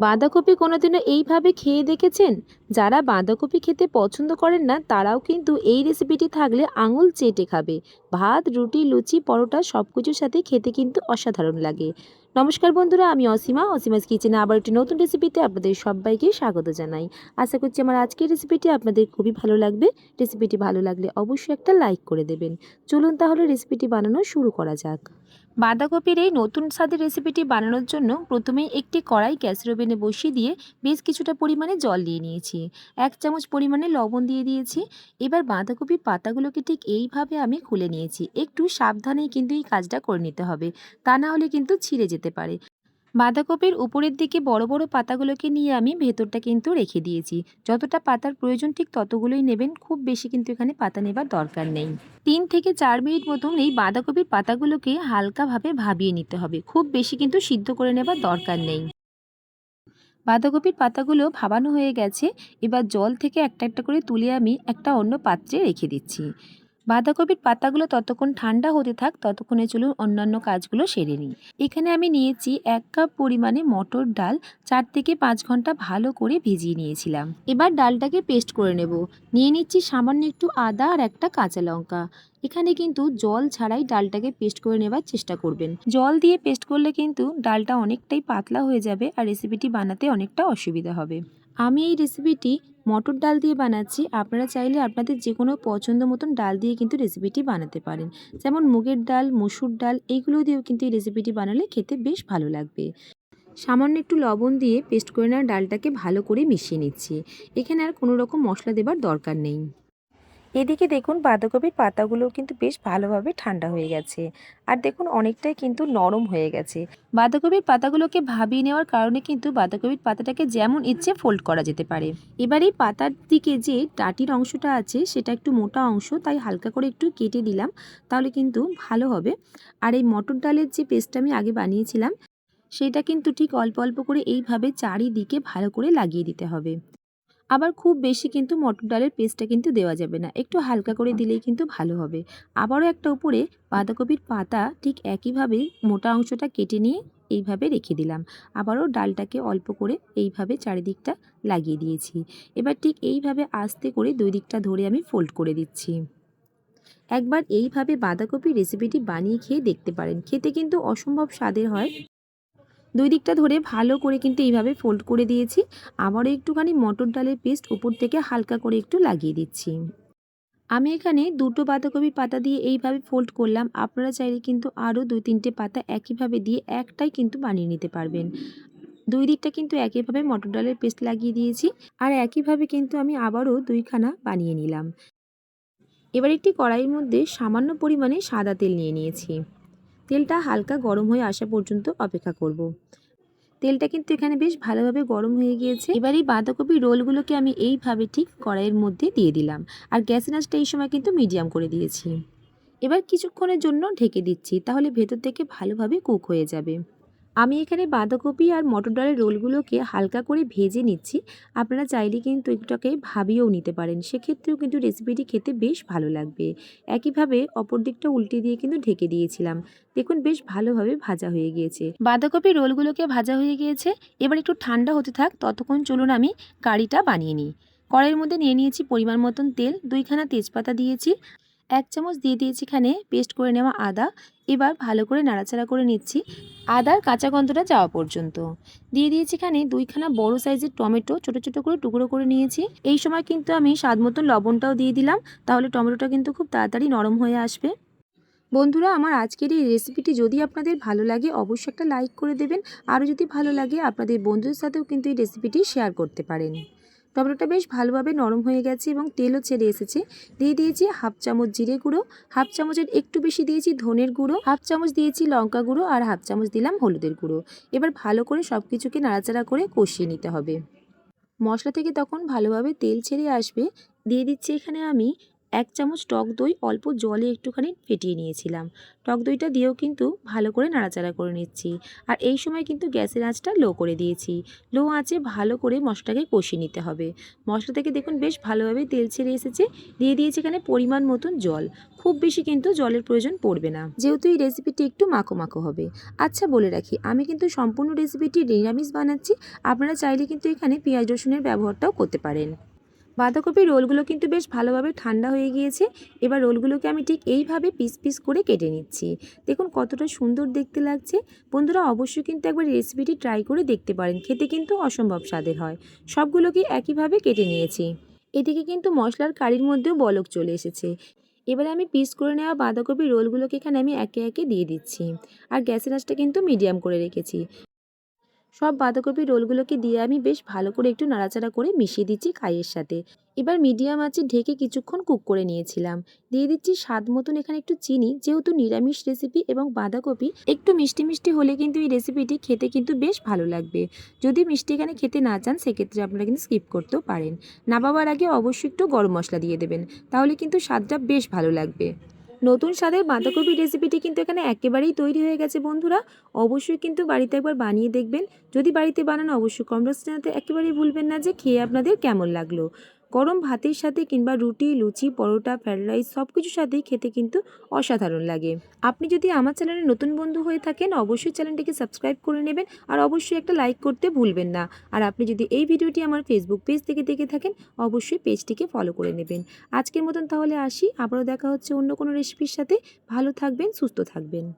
বাঁধাকপি কোনোদিনও এইভাবে খেয়ে দেখেছেন? যারা বাঁধাকপি খেতে পছন্দ করেন না, তারাও কিন্তু এই রেসিপিটি থাকলে আঙুল চেটে খাবে। ভাত, রুটি, লুচি, পরোটা সব কিছুর সাথে খেতে কিন্তু অসাধারণ লাগে। নমস্কার বন্ধুরা, আমি অসীমা। অসীমাস কিচেনে আবার একটি নতুন রেসিপিতে আপনাদের সবাইকে স্বাগত জানাই। আশা করছি আমার আজকের রেসিপিটি আপনাদের খুবই ভালো লাগবে। রেসিপিটি ভালো লাগলে অবশ্যই একটা লাইক করে দেবেন। চলুন তাহলে রেসিপিটি বানানো শুরু করা যাক। বাঁধাকপির এই নতুন স্বাদের রেসিপিটি বানানোর জন্য প্রথমেই একটি কড়াই গ্যাসের ওভেনে বসিয়ে দিয়ে বেশ কিছুটা পরিমাণে জল দিয়ে নিয়েছি। এক চামচ পরিমাণে লবণ দিয়ে দিয়েছি। এবার বাঁধাকপির পাতাগুলোকে ঠিক এইভাবে আমি খুলে নিয়েছি। একটু সাবধানেই কিন্তু এই কাজটা করে নিতে হবে। তা না হলে কিন্তু ছিঁড়ে যেতে পারে। বাঁধাকপির উপরের দিকে বড় বড় পাতাগুলোকে নিয়ে আমি ভেতরটা কিন্তু রেখে দিয়েছি। যতটা পাতার প্রয়োজন ঠিক ততগুলোই নেবেন, খুব বেশি কিন্তু এখানে পাতা নেবার দরকার নেই। তিন থেকে চার মিনিট মতন এই বাঁধাকপির পাতাগুলোকে হালকাভাবে ভাবিয়ে নিতে হবে। খুব বেশি কিন্তু সিদ্ধ করে নেবার দরকার নেই। বাঁধাকপির পাতাগুলো ভাবানো হয়ে গেছে। এবার জল থেকে একটা একটা করে তুলে আমি একটা অন্য পাত্রে রেখে দিচ্ছি। বাঁধাকপির পাতাগুলো ততক্ষণ ঠান্ডা হতে থাক, ততক্ষণে চলুন অন্যান্য কাজগুলো সেরে নিই। এখানে আমি নিয়েছি এক কাপ পরিমাণে মটর ডাল, চার থেকে পাঁচ ঘণ্টা ভালো করে ভিজিয়ে নিয়েছিলাম। এবার ডালটাকে পেস্ট করে নেব। নিয়ে নিচ্ছি সামান্য একটু আদা আর একটা কাঁচা লঙ্কা। এখানে কিন্তু জল ছাড়াই ডালটাকে পেস্ট করে নেবার চেষ্টা করবেন। জল দিয়ে পেস্ট করলে কিন্তু ডালটা অনেকটাই পাতলা হয়ে যাবে আর রেসিপিটি বানাতে অনেকটা অসুবিধা হবে। আমি এই রেসিপিটি মটর ডাল দিয়ে বানাচ্ছি। আপনারা চাইলে আপনাদের যে কোনো পছন্দ মতন ডাল দিয়ে কিন্তু রেসিপিটি বানাতে পারেন। যেমন মুগের ডাল, মুসুর ডাল, এইগুলো দিয়েও কিন্তু এই রেসিপিটি বানালে খেতে বেশ ভালো লাগবে। সামান্য একটু লবণ দিয়ে পেস্ট করে নেওয়া ডালটাকে ভালো করে মিশিয়ে নিচ্ছি। এখানে আর কোনো রকম মশলা দেবার দরকার নেই। এদিকে দেখুন বাঁধাকপির পাতাগুলো কিন্তু বেশ ভালোভাবে ঠান্ডা হয়ে গেছে। আর দেখুন অনেকটাই কিন্তু নরম হয়ে গেছে। বাঁধাকপির পাতাগুলোকে ভাবিয়ে নেওয়ার কারণে কিন্তু বাঁধাকপির পাতাটাকে যেমন ইচ্ছে ফোল্ড করা যেতে পারে। এবার এই পাতার দিকে যে ডাটির অংশটা আছে, সেটা একটু মোটা অংশ, তাই হালকা করে একটু কেটে দিলাম তাহলে কিন্তু ভালো হবে। আর এই মটর ডালের যে পেস্টটা আমি আগে বানিয়েছিলাম, সেটা কিন্তু ঠিক অল্প অল্প করে এইভাবে চারিদিকে ভালো করে লাগিয়ে দিতে হবে। আবার খুব বেশি কিন্তু মটর ডালের পেস্টটা কিন্তু দেওয়া যাবে না। একটু হালকা করে দিলেই কিন্তু ভালো হবে। আবারও একটা উপরে বাঁধাকপির পাতা ঠিক একইভাবে মোটা অংশটা কেটে নিয়ে এইভাবে রেখে দিলাম। আবারও ডালটাকে অল্প করে এইভাবে চারিদিকটা লাগিয়ে দিয়েছি। এবার ঠিক এইভাবে আস্তে করে দুই দিকটা ধরে আমি ফোল্ড করে দিচ্ছি। একবার এইভাবে বাঁধাকপির রেসিপিটি বানিয়ে খেয়ে দেখতে পারেন। খেতে কিন্তু অসম্ভব স্বাদের হয়। দুই দিকটা ধরে ভালো করে কিন্তু এইভাবে ফোল্ড করে দিয়েছি। আবারও একটুখানি মটর ডালের পেস্ট উপর থেকে হালকা করে একটু লাগিয়ে দিচ্ছি। আমি এখানে দুটো বাঁধাকপির পাতা দিয়ে এইভাবে ফোল্ড করলাম। আপনারা চাইলে কিন্তু আরও দুই তিনটে পাতা একইভাবে দিয়ে একটাই কিন্তু বানিয়ে নিতে পারবেন। দুই দিকটা কিন্তু একইভাবে মটর ডালের পেস্ট লাগিয়ে দিয়েছি আর একইভাবে কিন্তু আমি আবারও দুইখানা বানিয়ে নিলাম। এবার একটি কড়াইয়ের মধ্যে সামান্য পরিমাণে সাদা তেল নিয়ে নিয়েছি। তেলটা হালকা গরম হয়ে আসা পর্যন্ত অপেক্ষা করব। তেলটা কিন্তু এখানে বেশ ভালোভাবে গরম হয়ে গিয়েছে। এবার এই বাঁধাকপি রোলগুলোকে আমি এইভাবে ঠিক কড়াইয়ের মধ্যে দিয়ে দিলাম। আর গ্যাসের আঁচটা এই সময় কিন্তু মিডিয়াম করে দিয়েছি। এবার কিছুক্ষণের জন্য ঢেকে দিচ্ছি, তাহলে ভেতর থেকে ভালোভাবে কুক হয়ে যাবে। আমি এখানে বাঁধাকপি আর মটর ডালের রোলগুলোকে হালকা করে ভেজে নিচ্ছি। আপনারা চাইলে কিন্তু একটুটাকে ভাবিয়েও নিতে পারেন। সেক্ষেত্রেও কিন্তু রেসিপিটি খেতে বেশ ভালো লাগবে। একইভাবে অপর দিকটা উল্টে দিয়ে কিন্তু ঢেকে দিয়েছিলাম। দেখুন, বেশ ভালোভাবে ভাজা হয়ে গিয়েছে। বাঁধাকপি রোলগুলোকে ভাজা হয়ে গিয়েছে। এবার একটু ঠান্ডা হতে থাক। ততক্ষণ চলুন আমি কারিটা বানিয়ে নিই। কড়াইয়ের মধ্যে নিয়ে নিয়েছি পরিমাণ মতন তেল। দুইখানা তেজপাতা দিয়েছি। এক চামচ দিয়ে দিয়েছি এখানে পেস্ট করে নেওয়া আদা। এবার ভালো করে নাড়াচাড়া করে নিচ্ছি আদার কাঁচা গন্ধটা যাওয়া পর্যন্ত। দিয়ে দিয়েছি এখানে দুইখানা বড় সাইজের টমেটো, ছোট ছোট করে টুকরো করে নিয়েছি। এই সময় কিন্তু আমি স্বাদ মতন লবণটাও দিয়ে দিলাম, তাহলে টমেটোটা কিন্তু খুব তাড়াতাড়ি নরম হয়ে আসবে। বন্ধুরা, আমার আজকের এই রেসিপিটি যদি আপনাদের ভালো লাগে, অবশ্যই একটা লাইক করে দেবেন। আরও যদি ভালো লাগে, আপনাদের বন্ধুদের সাথেও কিন্তু এই রেসিপিটি শেয়ার করতে পারেন। টমেটোটা বেশ ভালোভাবে নরম হয়ে গেছে এবং তেলও ছেড়ে এসেছে। দিয়ে দিয়েছি হাফ চামচ জিরে গুঁড়ো, হাফ চামচের একটু বেশি দিয়েছি ধনের গুঁড়ো, হাফ চামচ দিয়েছি লঙ্কা গুঁড়ো আর হাফ চামচ দিলাম হলুদের গুঁড়ো। এবার ভালো করে সব কিছুকে নাড়াচাড়া করে কষিয়ে নিতে হবে। মশলা থেকে তখন ভালোভাবে তেল ছেড়ে আসবে। দিয়ে দিচ্ছি এখানে আমি এক চামচ টক দই অল্প জলে একটুখানি ফেটিয়ে নিয়েছিলাম। টক দইটা দিয়েও কিন্তু ভালো করে নাড়াচাড়া করে নিচ্ছি। আর এই সময় কিন্তু গ্যাসের আঁচটা লো করে দিয়েছি। লো আঁচে ভালো করে মশলাটাকে কষিয়ে নিতে হবে। মশলা থেকে দেখুন বেশ ভালোভাবে তেল ছেড়ে এসেছে। দিয়ে দিয়েছি এখানে পরিমাণ মতন জল। খুব বেশি কিন্তু জলের প্রয়োজন পড়বে না। যেহেতু এই রেসিপিটি একটু মাখো মাখো হবে। আচ্ছা বলে রাখি, আমি কিন্তু সম্পূর্ণ রেসিপিটি নিরামিষ বানাচ্ছি। আপনারা চাইলে কিন্তু এখানে পেঁয়াজ রসুনের ব্যবহারটাও করতে পারেন। বাঁধাকপির রোলগুলো কিন্তু বেশ ভালোভাবে ঠান্ডা হয়ে গিয়েছে। এবার রোলগুলোকে আমি ঠিক এইভাবে পিস পিস করে কেটে নিচ্ছি। দেখুন কতটা সুন্দর দেখতে লাগছে। বন্ধুরা, অবশ্যই কিন্তু একবার রেসিপিটি ট্রাই করে দেখতে পারেন। খেতে কিন্তু অসম্ভব স্বাদের হয়। সবগুলোকে একইভাবে কেটে নিয়েছি। এদিকে কিন্তু মশলার কারির মধ্যেও বলক চলে এসেছে। এবারে আমি পিস করে নেওয়া বাঁধাকপির রোলগুলোকে এখানে আমি একে একে দিয়ে দিচ্ছি। আর গ্যাসের আঁচটা কিন্তু মিডিয়াম করে রেখেছি। সব বাঁধাকপির রোলগুলোকে দিয়ে আমি বেশ ভালো করে একটু নাড়াচাড়া করে মিশিয়ে দিচ্ছি কাইয়ের সাথে। এবার মিডিয়াম আঁচে ঢেকে কিছুক্ষণ কুক করে নিয়েছিলাম। দিয়ে দিচ্ছি স্বাদ মতন এখানে একটু চিনি, যেহেতু নিরামিষ রেসিপি এবং বাঁধাকপি একটু মিষ্টি মিষ্টি হলে কিন্তু এই রেসিপিটি খেতে কিন্তু বেশ ভালো লাগবে। যদি মিষ্টি এখানে খেতে না চান, সেক্ষেত্রে আপনারা কিন্তু স্কিপ করতেও পারেন। না নামাবার আগে অবশ্যই একটু গরম মশলা দিয়ে দেবেন, তাহলে কিন্তু স্বাদটা বেশ ভালো লাগবে। নতুন স্বাদের বাঁধাকপির রেসিপিটি কিন্তু এখানে একেবারেই তৈরি হয়ে গেছে বন্ধুরা। অবশ্যই কিন্তু বাড়িতে একবার বানিয়ে দেখবেন। যদি বাড়িতে বানানো, অবশ্যই কমরেস জানাতে একেবারেই ভুলবেন না যে খেয়ে আপনাদের কেমন লাগল। গরম ভাতের সাথে কিংবা রুটি, লুচি, পরোটা ফ্রাইড রাইস সব কিছুর সাথেই খেতে কিন্তু অসাধারণ লাগে। আপনি যদি আমার চ্যানেলে নতুন বন্ধু হয়ে থাকেন, অবশ্যই চ্যানেলটিকে সাবস্ক্রাইব করে নেবেন আর অবশ্যই একটা লাইক করতে ভুলবেন না। আর আপনি যদি এই ভিডিওটি আমার ফেসবুক পেজ থেকে দেখে থাকেন, অবশ্যই পেজটিকে ফলো করে নেবেন। আজকের মতন তাহলে আসি, আবারও দেখা হচ্ছে অন্য কোনো রেসিপির সাথে। ভালো থাকবেন, সুস্থ থাকবেন।